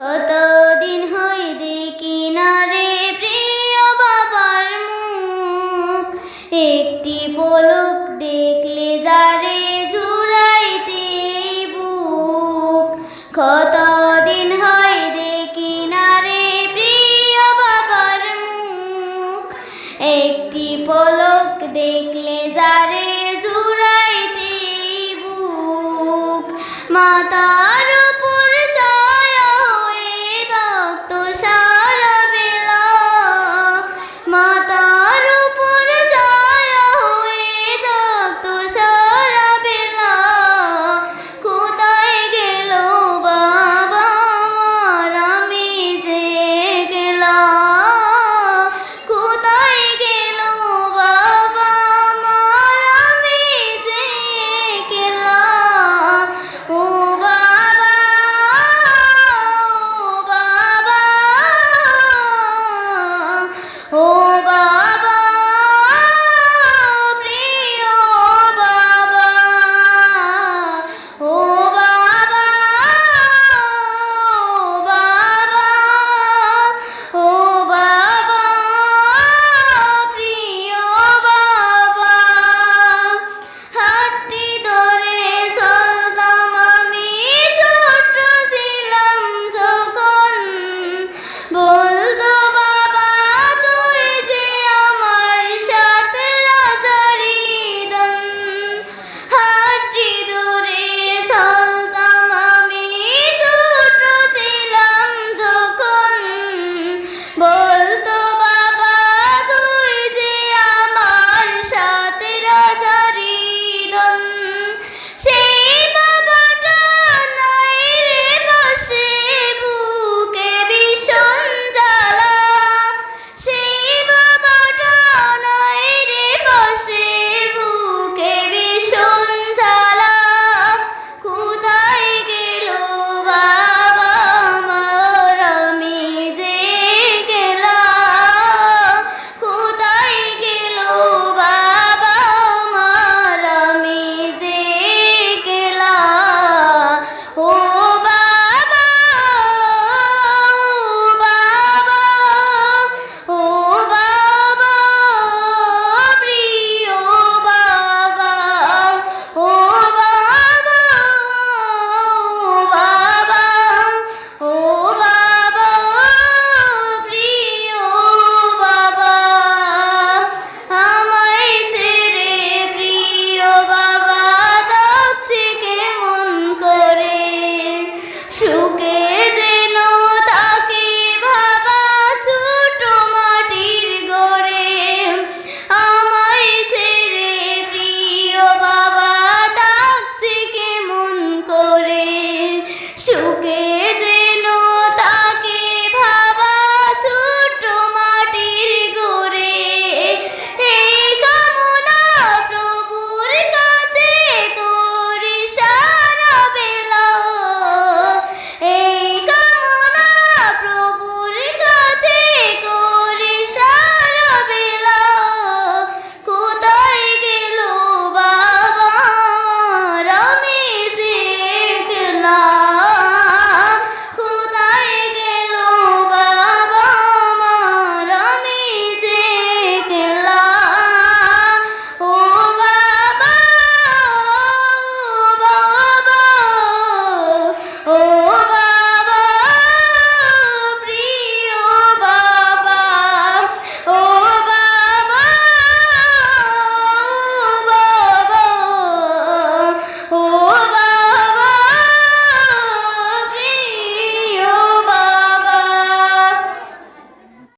কতদিন হই দেখি না রে প্রিয় বাবার মুখ? একটি পলক দেখলে যারে জুড়াইতে বুক? কতদিন হই দেখি না রে প্রিয় বাবার মুখ? একটি পলক দেখলে যারে জুড়াইতে বুক? মাতা